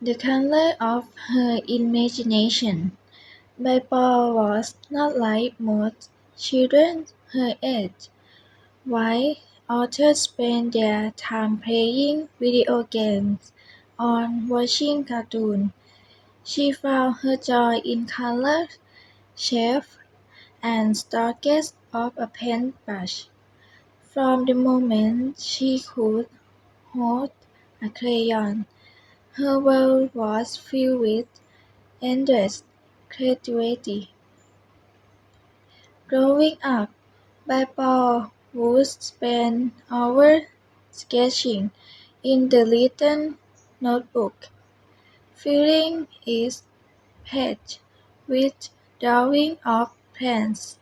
the color of her imagination. Baipor was not like most children her age. While others spent their time playing video games or watching cartoons, she found her joy in colors, shapes, and strokes of a paintbrush. From the moment she could hold a crayon, her world was filled with endless creativity. Growing up, Baipor would spend hours sketching in the little notebook, filling each page with drawings of plants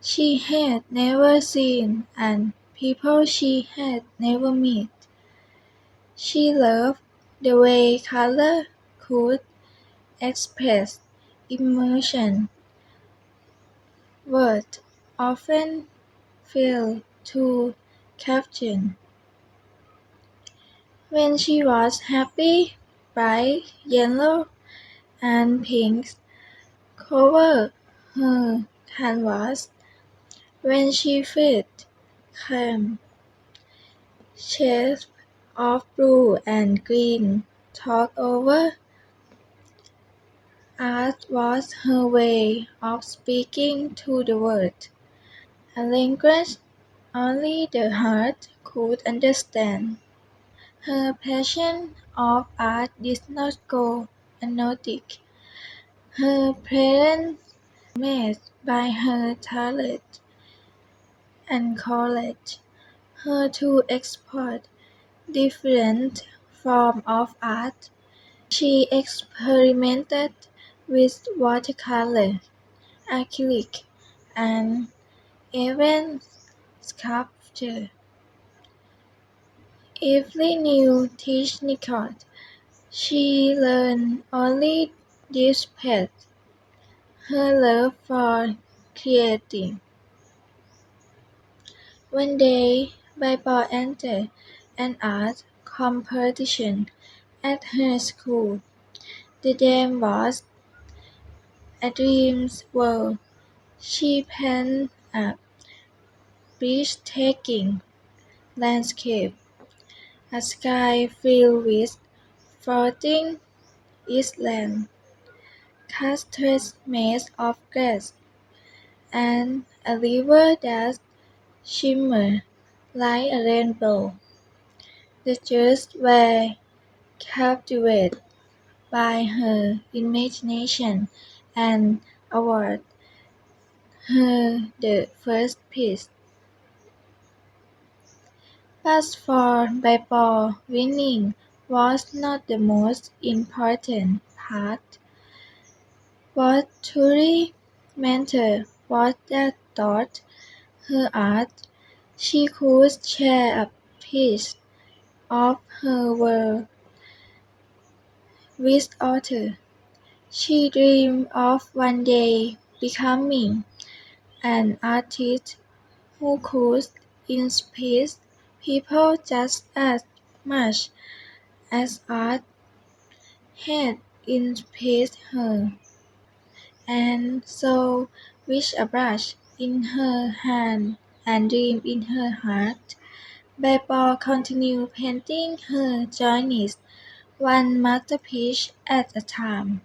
she had never seen and people she had never met. She loved the way color could express emotion words often fail to capture. When she was happy, bright yellow and pinks covered her canvas. When she felt calm, shades of blue and green took over. Art was her way of speaking to the world, a language only the heart could understand. Her passion of art did not go unnoticed. Her parents amazed by her talent, encouraged her to explore different forms of art. She experimented with watercolor, acrylic, and even sculpture. Every new technique she learned only deepened her love for creating. One day, Baipor entered an art competition at her school. The theme was "A Dream's World". She painted a breathtaking landscape, a sky filled with floating islands, castles made of glass, and a river that shimmered like a rainbow. The judges were captivated by her imagination and awarded her the first prize. But for Baipor, winning was not the most important part. What truly mattered was that through her art she could share a piece of her world with others. She dreamed of one day becoming an artist who could inspire people just as much as art had inspired her. And so, with a brush in her hand and dream in her heart, Baipor continued painting her journeys one masterpiece at a time.